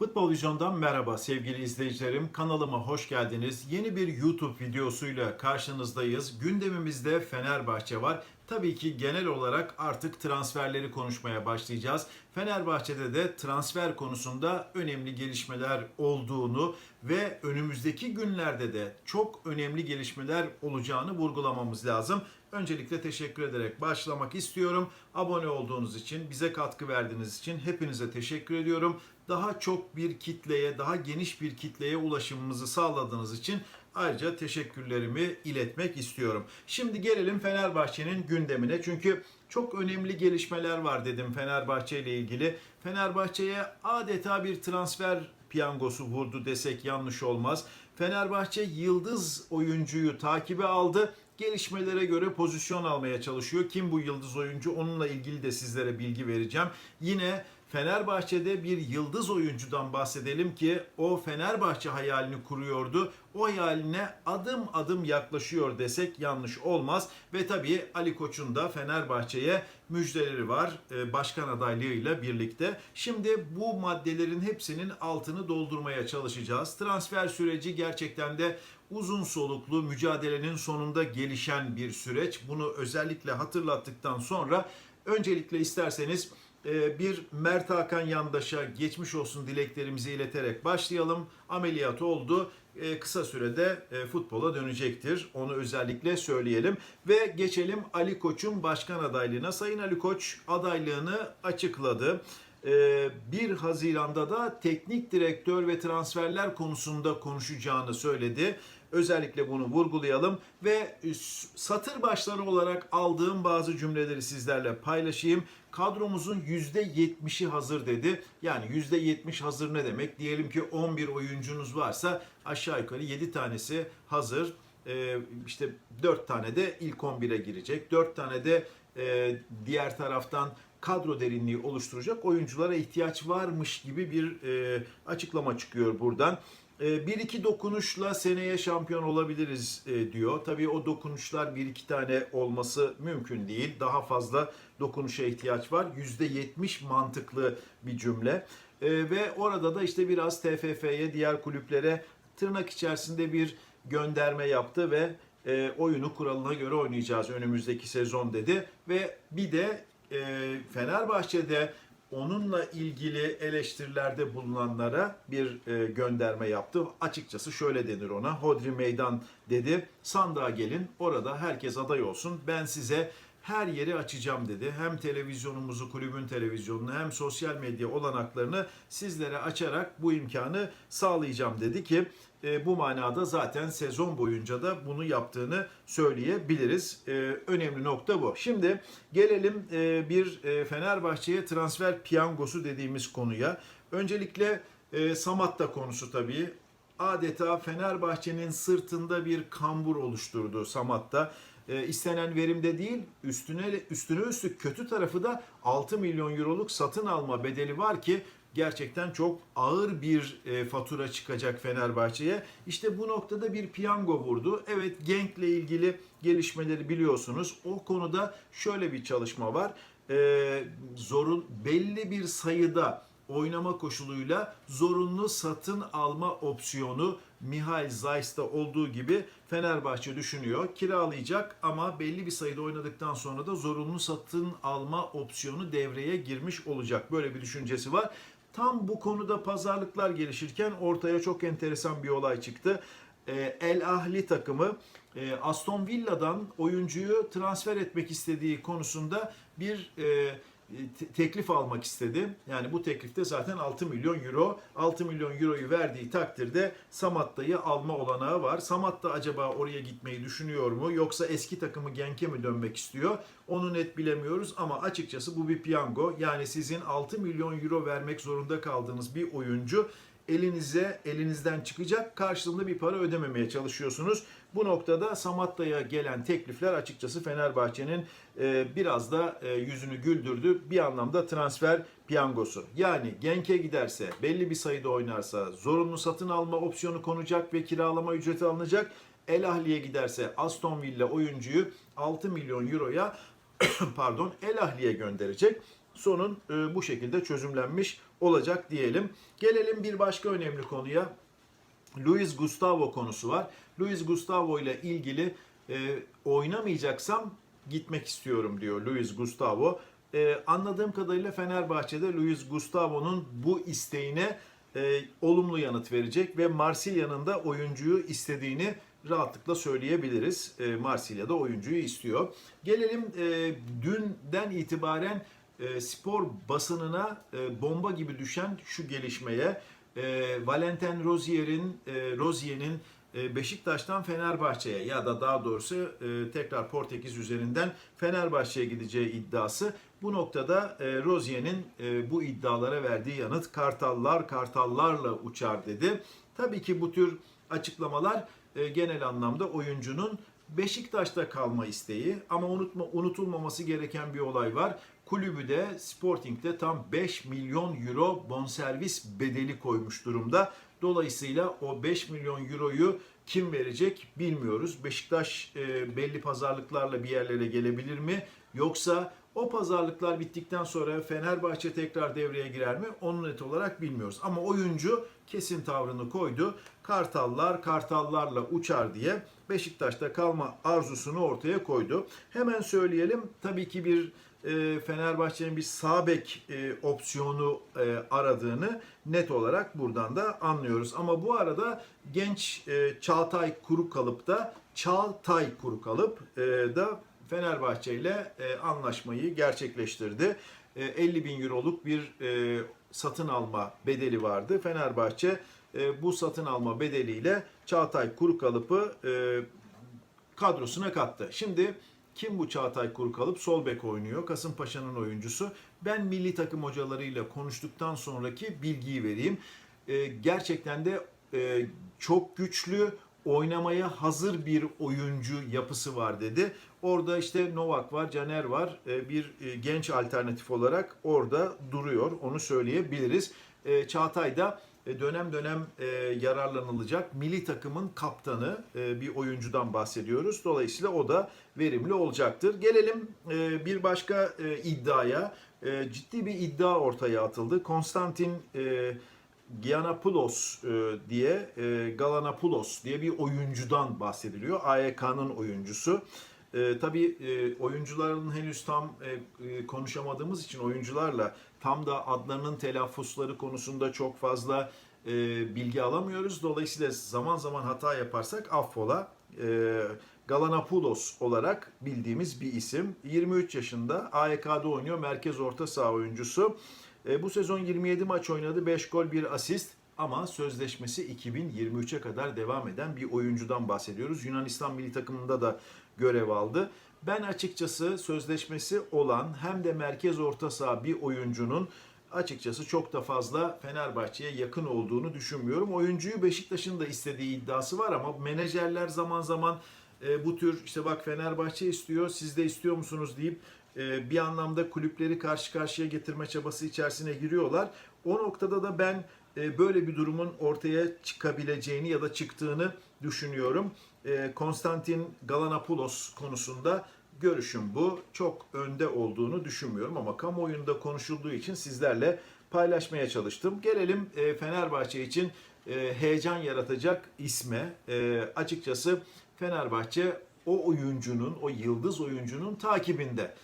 Futbol Vizyon'dan merhaba sevgili izleyicilerim. Kanalıma hoş geldiniz. Yeni bir YouTube videosuyla karşınızdayız. Gündemimizde Fenerbahçe var. Tabii ki genel olarak artık transferleri konuşmaya başlayacağız. Fenerbahçe'de de transfer konusunda önemli gelişmeler olduğunu ve önümüzdeki günlerde de çok önemli gelişmeler olacağını vurgulamamız lazım. Öncelikle teşekkür ederek başlamak istiyorum. Abone olduğunuz için, bize katkı verdiğiniz için hepinize teşekkür ediyorum. Daha çok bir kitleye, daha geniş bir kitleye ulaşımımızı sağladığınız için ayrıca teşekkürlerimi iletmek istiyorum. Şimdi gelelim Fenerbahçe'nin gündemine. Çünkü çok önemli gelişmeler var dedim Fenerbahçe ile ilgili. Fenerbahçe'ye adeta bir transfer piyangosu vurdu desek yanlış olmaz. Fenerbahçe yıldız oyuncuyu takibe aldı. Gelişmelere göre pozisyon almaya çalışıyor. Kim bu yıldız oyuncu? Onunla ilgili de sizlere bilgi vereceğim. Yine Fenerbahçe'de bir yıldız oyuncudan bahsedelim ki o Fenerbahçe hayalini kuruyordu. O hayaline adım adım yaklaşıyor desek yanlış olmaz. Ve tabii Ali Koç'un da Fenerbahçe'ye müjdeleri var e, başkan adaylığıyla birlikte. Şimdi bu maddelerin hepsinin altını doldurmaya çalışacağız. Transfer süreci gerçekten de uzun soluklu mücadelenin sonunda gelişen bir süreç. Bunu özellikle hatırlattıktan sonra öncelikle isterseniz bir Mert Hakan Yandaş'a geçmiş olsun dileklerimizi ileterek başlayalım. Ameliyat oldu. E, Kısa sürede e, futbola dönecektir. Onu özellikle söyleyelim. Ve geçelim Ali Koç'un başkan adaylığına. Sayın Ali Koç adaylığını açıkladı. 1 Haziran'da da teknik direktör ve transferler konusunda konuşacağını söyledi. Özellikle bunu vurgulayalım ve satır başları olarak aldığım bazı cümleleri sizlerle paylaşayım. Kadromuzun %70'i hazır dedi. Yani %70 hazır ne demek? Diyelim ki 11 oyuncunuz varsa aşağı yukarı 7 tanesi hazır. Ee, işte 4 tane de ilk 11'e girecek. 4 tane de e, diğer taraftan kadro derinliği oluşturacak oyunculara ihtiyaç varmış gibi bir e, açıklama çıkıyor buradan. E, bir iki dokunuşla seneye şampiyon olabiliriz e, diyor. Tabii o dokunuşlar bir iki tane olması mümkün değil. Daha fazla dokunuşa ihtiyaç var. %70 mantıklı bir cümle. E, ve orada da işte biraz TFF'ye, diğer kulüplere tırnak içerisinde bir gönderme yaptı ve e, oyunu kuralına göre oynayacağız önümüzdeki sezon dedi. Ve bir de e, Fenerbahçe'de onunla ilgili eleştirilerde bulunanlara bir e, gönderme yaptı. Açıkçası şöyle denir ona. Hodri meydan dedi. Sandığa gelin. Orada herkes aday olsun. Ben size her yeri açacağım dedi. Hem televizyonumuzu, kulübün televizyonunu hem sosyal medya olanaklarını sizlere açarak bu imkanı sağlayacağım dedi ki e, bu manada zaten sezon boyunca da bunu yaptığını söyleyebiliriz. E, önemli nokta bu. Şimdi gelelim e, bir e, Fenerbahçe'ye transfer piyangosu dediğimiz konuya. Öncelikle e, Samatta konusu tabii adeta Fenerbahçe'nin sırtında bir kambur oluşturdu Samat'ta. E, istenen verimde değil, üstüne üstüne üstlük kötü tarafı da 6 milyon euroluk satın alma bedeli var ki gerçekten çok ağır bir e, fatura çıkacak Fenerbahçe'ye. İşte bu noktada bir piyango vurdu. Evet Genk'le ilgili gelişmeleri biliyorsunuz. O konuda şöyle bir çalışma var. E, zorun belli bir sayıda oynama koşuluyla zorunlu satın alma opsiyonu Mihail Zayt'ta olduğu gibi Fenerbahçe düşünüyor. Kiralayacak ama belli bir sayıda oynadıktan sonra da zorunlu satın alma opsiyonu devreye girmiş olacak. Böyle bir düşüncesi var. Tam bu konuda pazarlıklar gelişirken ortaya çok enteresan bir olay çıktı. Ee, El Ahli takımı e, Aston Villa'dan oyuncuyu transfer etmek istediği konusunda bir e, teklif almak istedi. Yani bu teklifte zaten 6 milyon euro. 6 milyon euroyu verdiği takdirde Samatta'yı alma olanağı var. Samatta acaba oraya gitmeyi düşünüyor mu? Yoksa eski takımı Genk'e mi dönmek istiyor? Onu net bilemiyoruz ama açıkçası bu bir piyango. Yani sizin 6 milyon euro vermek zorunda kaldığınız bir oyuncu elinize elinizden çıkacak karşılığında bir para ödememeye çalışıyorsunuz. Bu noktada Samatta'ya gelen teklifler açıkçası Fenerbahçe'nin e, biraz da e, yüzünü güldürdü. Bir anlamda transfer piyangosu. Yani Genk'e giderse, belli bir sayıda oynarsa zorunlu satın alma opsiyonu konacak ve kiralama ücreti alınacak. El Ahli'ye giderse Aston Villa oyuncuyu 6 milyon euroya pardon El Ahli'ye gönderecek. Sonun e, bu şekilde çözümlenmiş olacak diyelim. Gelelim bir başka önemli konuya. Luis Gustavo konusu var. Luis Gustavo ile ilgili e, oynamayacaksam gitmek istiyorum diyor Luis Gustavo. E, anladığım kadarıyla Fenerbahçe'de Luis Gustavo'nun bu isteğine e, olumlu yanıt verecek ve Marsilya'nın da oyuncuyu istediğini rahatlıkla söyleyebiliriz. E, Marsilya'da oyuncuyu istiyor. Gelelim e, dünden itibaren e, spor basınına e, bomba gibi düşen şu gelişmeye. E, Valentin Rozier'in e, Rozier'in e, Beşiktaş'tan Fenerbahçe'ye ya da daha doğrusu e, tekrar Portekiz üzerinden Fenerbahçe'ye gideceği iddiası. Bu noktada e, Rozier'in e, bu iddialara verdiği yanıt Kartallar Kartallarla uçar dedi. Tabii ki bu tür açıklamalar e, genel anlamda oyuncunun Beşiktaş'ta kalma isteği ama unutma unutulmaması gereken bir olay var. Kulübü de Sporting'de tam 5 milyon euro bonservis bedeli koymuş durumda. Dolayısıyla o 5 milyon euroyu kim verecek bilmiyoruz. Beşiktaş e, belli pazarlıklarla bir yerlere gelebilir mi? Yoksa o pazarlıklar bittikten sonra Fenerbahçe tekrar devreye girer mi? Onu net olarak bilmiyoruz. Ama oyuncu kesin tavrını koydu. Kartallar kartallarla uçar diye Beşiktaş'ta kalma arzusunu ortaya koydu. Hemen söyleyelim. Tabii ki bir e, Fenerbahçe'nin bir sağ bek e, opsiyonu e, aradığını net olarak buradan da anlıyoruz. Ama bu arada genç e, Çağatay Kurukalıp da Çağatay Kurukalıp e, da Fenerbahçe ile e, anlaşmayı gerçekleştirdi. E, 50 bin euroluk bir e, satın alma bedeli vardı. Fenerbahçe e, bu satın alma bedeliyle Çağatay Kurukalıp'ı e, kadrosuna kattı. Şimdi kim bu Çağatay Kurukalıp? Sol bek oynuyor. Kasımpaşa'nın oyuncusu. Ben milli takım hocalarıyla konuştuktan sonraki bilgiyi vereyim. E, gerçekten de e, çok güçlü, oynamaya hazır bir oyuncu yapısı var dedi. Orada işte Novak var, Caner var. E, bir e, genç alternatif olarak orada duruyor. Onu söyleyebiliriz. Çağatay da dönem dönem e, yararlanılacak milli takımın kaptanı e, bir oyuncudan bahsediyoruz. Dolayısıyla o da verimli olacaktır. Gelelim e, bir başka e, iddiaya. E, ciddi bir iddia ortaya atıldı. Konstantin e, Giannopoulos e, diye e, Galanopoulos diye bir oyuncudan bahsediliyor. AEK'nın oyuncusu. E, tabii e, oyuncuların henüz tam e, e, konuşamadığımız için oyuncularla tam da adlarının telaffuzları konusunda çok fazla e, bilgi alamıyoruz. Dolayısıyla zaman zaman hata yaparsak affola. E, Galanopoulos olarak bildiğimiz bir isim. 23 yaşında AEK'da oynuyor. Merkez orta saha oyuncusu. E, bu sezon 27 maç oynadı. 5 gol 1 asist ama sözleşmesi 2023'e kadar devam eden bir oyuncudan bahsediyoruz. Yunanistan milli takımında da görev aldı. Ben açıkçası sözleşmesi olan hem de merkez orta saha bir oyuncunun açıkçası çok da fazla Fenerbahçe'ye yakın olduğunu düşünmüyorum. Oyuncuyu Beşiktaş'ın da istediği iddiası var ama menajerler zaman zaman e, bu tür işte bak Fenerbahçe istiyor siz de istiyor musunuz deyip e, bir anlamda kulüpleri karşı karşıya getirme çabası içerisine giriyorlar. O noktada da ben böyle bir durumun ortaya çıkabileceğini ya da çıktığını düşünüyorum. E, Konstantin Galanopoulos konusunda görüşüm bu. Çok önde olduğunu düşünmüyorum ama kamuoyunda konuşulduğu için sizlerle paylaşmaya çalıştım. Gelelim e, Fenerbahçe için e, heyecan yaratacak isme. E, açıkçası Fenerbahçe o oyuncunun, o yıldız oyuncunun takibinde.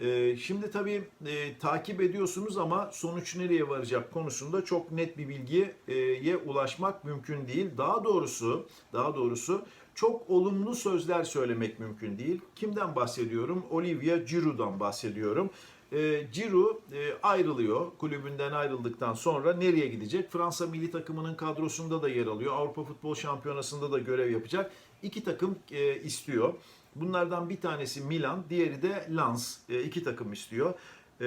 Ee, şimdi tabii e, takip ediyorsunuz ama sonuç nereye varacak konusunda çok net bir bilgiye ulaşmak mümkün değil. Daha doğrusu, daha doğrusu çok olumlu sözler söylemek mümkün değil. Kimden bahsediyorum? Olivia Giroud'dan bahsediyorum. E, Giroud e, ayrılıyor. Kulübünden ayrıldıktan sonra nereye gidecek? Fransa milli takımının kadrosunda da yer alıyor. Avrupa Futbol Şampiyonası'nda da görev yapacak. İki takım e, istiyor. Bunlardan bir tanesi Milan, diğeri de Lens. E, iki takım istiyor. E,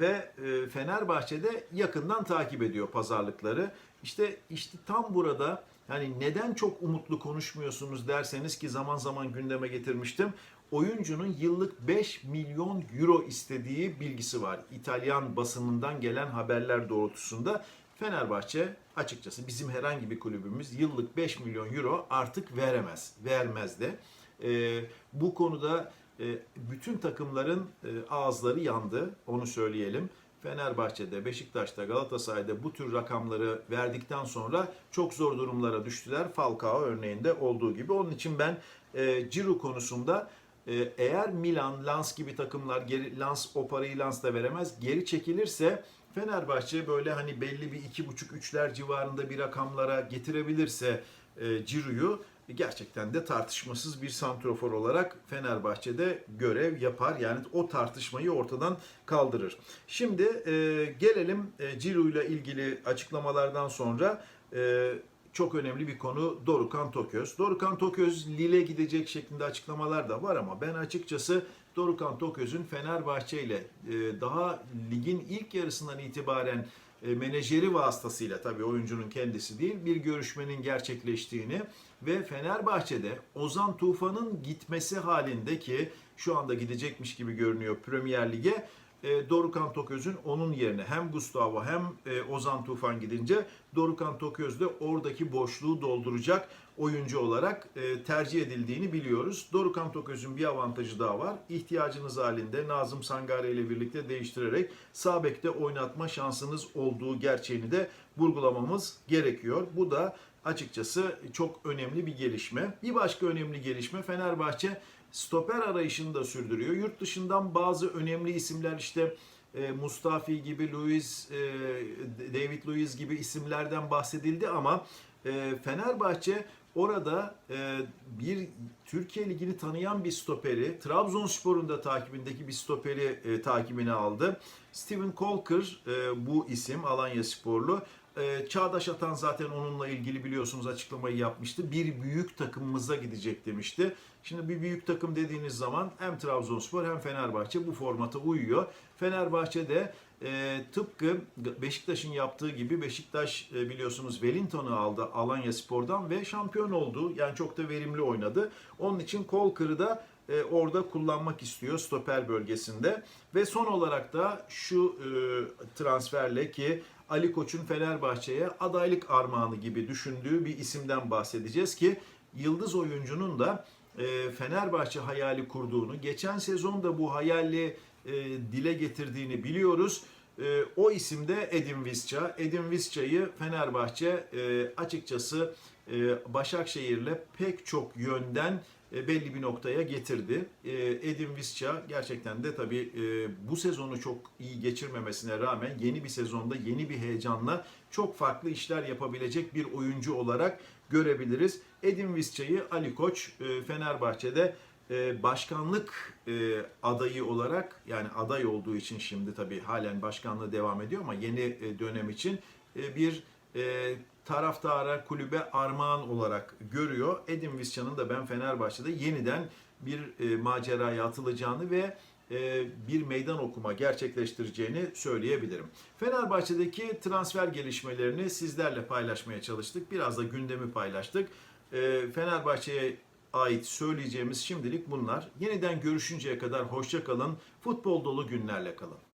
ve e, Fenerbahçe'de yakından takip ediyor pazarlıkları. İşte işte tam burada yani neden çok umutlu konuşmuyorsunuz derseniz ki zaman zaman gündeme getirmiştim. Oyuncunun yıllık 5 milyon euro istediği bilgisi var. İtalyan basınından gelen haberler doğrultusunda Fenerbahçe açıkçası bizim herhangi bir kulübümüz yıllık 5 milyon euro artık veremez. Vermez de. E, bu konuda e, bütün takımların e, ağızları yandı. Onu söyleyelim. Fenerbahçe'de, Beşiktaş'ta, Galatasaray'da bu tür rakamları verdikten sonra çok zor durumlara düştüler. Falcao örneğinde olduğu gibi. Onun için ben e, Ciro konusunda e, eğer Milan, Lens gibi takımlar geri, Lens o parayı Lens da veremez. Geri çekilirse Fenerbahçe böyle hani belli bir iki buçuk üçler civarında bir rakamlara getirebilirse e, Ciro'yu gerçekten de tartışmasız bir santrofor olarak Fenerbahçe'de görev yapar. Yani o tartışmayı ortadan kaldırır. Şimdi e, gelelim e, Ciro ile ilgili açıklamalardan sonra e, çok önemli bir konu Dorukan Toköz. Dorukan Toköz Lille gidecek şeklinde açıklamalar da var ama ben açıkçası Dorukan Toköz'ün Fenerbahçe ile e, daha ligin ilk yarısından itibaren menajeri vasıtasıyla tabii oyuncunun kendisi değil bir görüşmenin gerçekleştiğini ve Fenerbahçe'de Ozan Tufan'ın gitmesi halinde ki şu anda gidecekmiş gibi görünüyor Premier Lig'e e, Dorukan Toköz'ün onun yerine hem Gustavo hem e, Ozan Tufan gidince Dorukan Toköz de oradaki boşluğu dolduracak oyuncu olarak e, tercih edildiğini biliyoruz. Dorukan Toköz'ün bir avantajı daha var. İhtiyacınız halinde Nazım Sangare ile birlikte değiştirerek sağ oynatma şansınız olduğu gerçeğini de vurgulamamız gerekiyor. Bu da açıkçası çok önemli bir gelişme. Bir başka önemli gelişme Fenerbahçe stoper arayışını da sürdürüyor. Yurt dışından bazı önemli isimler işte e, Mustafi gibi, Luis, e, David Luiz gibi isimlerden bahsedildi ama e, Fenerbahçe orada bir Türkiye Ligi'ni tanıyan bir stoperi, Trabzonspor'un da takibindeki bir stoperi e, aldı. Steven Kolker e, bu isim Alanya Sporlu. E, Çağdaş Atan zaten onunla ilgili biliyorsunuz açıklamayı yapmıştı. Bir büyük takımımıza gidecek demişti. Şimdi bir büyük takım dediğiniz zaman hem Trabzonspor hem Fenerbahçe bu formata uyuyor. Fenerbahçe de e, tıpkı Beşiktaş'ın yaptığı gibi Beşiktaş e, biliyorsunuz Wellington'u aldı Alanya Spor'dan ve şampiyon oldu. Yani çok da verimli oynadı. Onun için Kolkır'ı da e, orada kullanmak istiyor stoper bölgesinde. Ve son olarak da şu e, transferle ki Ali Koç'un Fenerbahçe'ye adaylık armağanı gibi düşündüğü bir isimden bahsedeceğiz ki Yıldız oyuncunun da e, Fenerbahçe hayali kurduğunu, geçen sezon da bu hayali dile getirdiğini biliyoruz. O isim de Edin Visca. Edin Visca'yı Fenerbahçe açıkçası Başakşehir'le pek çok yönden belli bir noktaya getirdi. E, Edin Visca gerçekten de tabii e, bu sezonu çok iyi geçirmemesine rağmen yeni bir sezonda yeni bir heyecanla çok farklı işler yapabilecek bir oyuncu olarak görebiliriz. Edin Visca'yı Ali Koç e, Fenerbahçe'de e, başkanlık e, adayı olarak yani aday olduğu için şimdi tabii halen başkanlığı devam ediyor ama yeni e, dönem için e, bir e, taraftara kulübe armağan olarak görüyor. Edin Visca'nın da ben Fenerbahçe'de yeniden bir e, maceraya atılacağını ve e, bir meydan okuma gerçekleştireceğini söyleyebilirim. Fenerbahçe'deki transfer gelişmelerini sizlerle paylaşmaya çalıştık. Biraz da gündemi paylaştık. E, Fenerbahçe'ye ait söyleyeceğimiz şimdilik bunlar. Yeniden görüşünceye kadar hoşça kalın. Futbol dolu günlerle kalın.